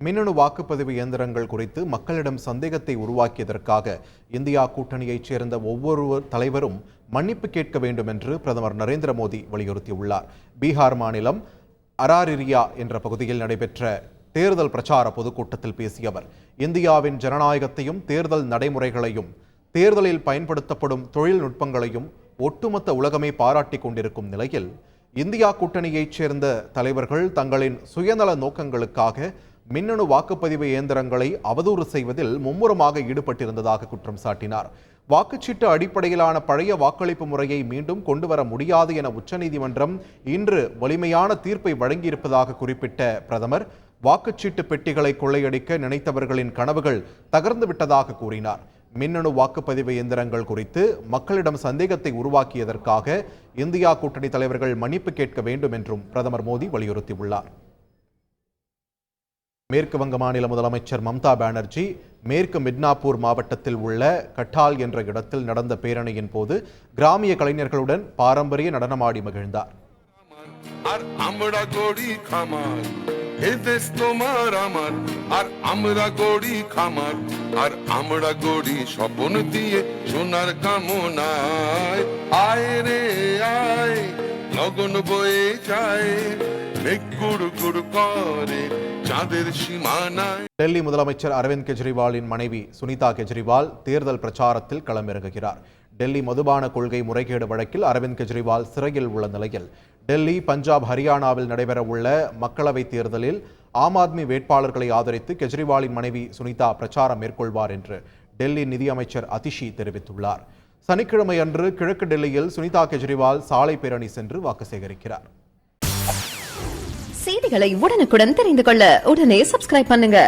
மின்னணு வாக்குப்பதிவு இயந்திரங்கள் குறித்து மக்களிடம் சந்தேகத்தை உருவாக்கியதற்காக இந்தியா கூட்டணியைச் சேர்ந்த ஒவ்வொரு தலைவரும் மன்னிப்பு கேட்க வேண்டும் என்று பிரதமர் நரேந்திர மோடி வலியுறுத்தியுள்ளார். பீகார் மாநிலம் அராரிரியா என்ற பகுதியில் நடைபெற்ற தேர்தல் பிரச்சார பொதுக்கூட்டத்தில் பேசிய அவர் இந்தியாவின் ஜனநாயகத்தையும் தேர்தல் நடைமுறைகளையும் தேர்தலில் பயன்படுத்தப்படும் தொழில்நுட்பங்களையும் ஒட்டுமொத்த உலகமே பாராட்டி கொண்டிருக்கும் நிலையில் இந்தியா கூட்டணியைச் சேர்ந்த தலைவர்கள் தங்களின் சுயநல நோக்கங்களுக்காக மின்னணு வாக்குப்பதிவு இயந்திரங்களை அவதூறு செய்வதில் மும்முரமாக ஈடுபட்டிருந்ததாக குற்றம் சாட்டினார். வாக்குச்சீட்டு அடிப்படையிலான பழைய வாக்களிப்பு முறையை மீண்டும் கொண்டுவர முடியாது என உச்சநீதிமன்றம் இன்று வலிமையான தீர்ப்பை வழங்கியிருப்பதாக குறிப்பிட்ட பிரதமர் வாக்குச்சீட்டு பெட்டிகளை கொள்ளையடிக்க நினைத்தவர்களின் கனவுகள் தகர்ந்து விட்டதாக கூறினார். மின்னணு வாக்குப்பதிவு இயந்திரங்கள் குறித்து மக்களிடம் சந்தேகத்தை உருவாக்கியதற்காக இந்தியா கூட்டணி தலைவர்கள் மன்னிப்பு கேட்க வேண்டும் என்றும் பிரதமர் மோடி வலியுறுத்தியுள்ளார். மேற்கு வங்க மாநில முதலமைச்சர் மம்தா பானர்ஜி மேற்கு மிட்னாப்பூர் மாவட்டத்தில் உள்ள கட்டால் என்ற இடத்தில் நடந்த பேரணியின் போது கிராமிய கலைஞர்களுடன் பாரம்பரிய நடனமாடி மகிழ்ந்தார். আর লগন বয়ে যায় মেঘ গুড় গুড় করে চাঁদের সীমানায় டெல்லி முதலமைச்சர் அரவிந்த் கெஜ்ரிவாலின் மனைவி சுனிதா கெஜ்ரிவால் தேர்தல் பிரச்சாரத்தில் களமிறங்குகிறார் டெல்லி மதுபான கொள்கை முறைகேடு வழக்கில் அரவிந்த் கெஜ்ரிவால் சிறையில் உள்ள நிலையில் டெல்லி பஞ்சாப் ஹரியானாவில் நடைபெறவுள்ள மக்களவைத் தேர்தலில் ஆம் ஆத்மி வேட்பாளர்களை ஆதரித்து கெஜ்ரிவாலின் மனைவி சுனிதா பிரச்சாரம் மேற்கொள்வார் என்று டெல்லி நிதியமைச்சர் அதிஷி தெரிவித்துள்ளார் சனிக்கிழமை அன்று கிழக்கு டெல்லியில் சுனிதா கெஜ்ரிவால் சாலை பேரணி சென்று வாக்கு சேகரிக்கிறார். செய்திகளை உடனுக்குடன் தெரிந்து கொள்ள உடனே சப்ஸ்கிரைப் பண்ணுங்க.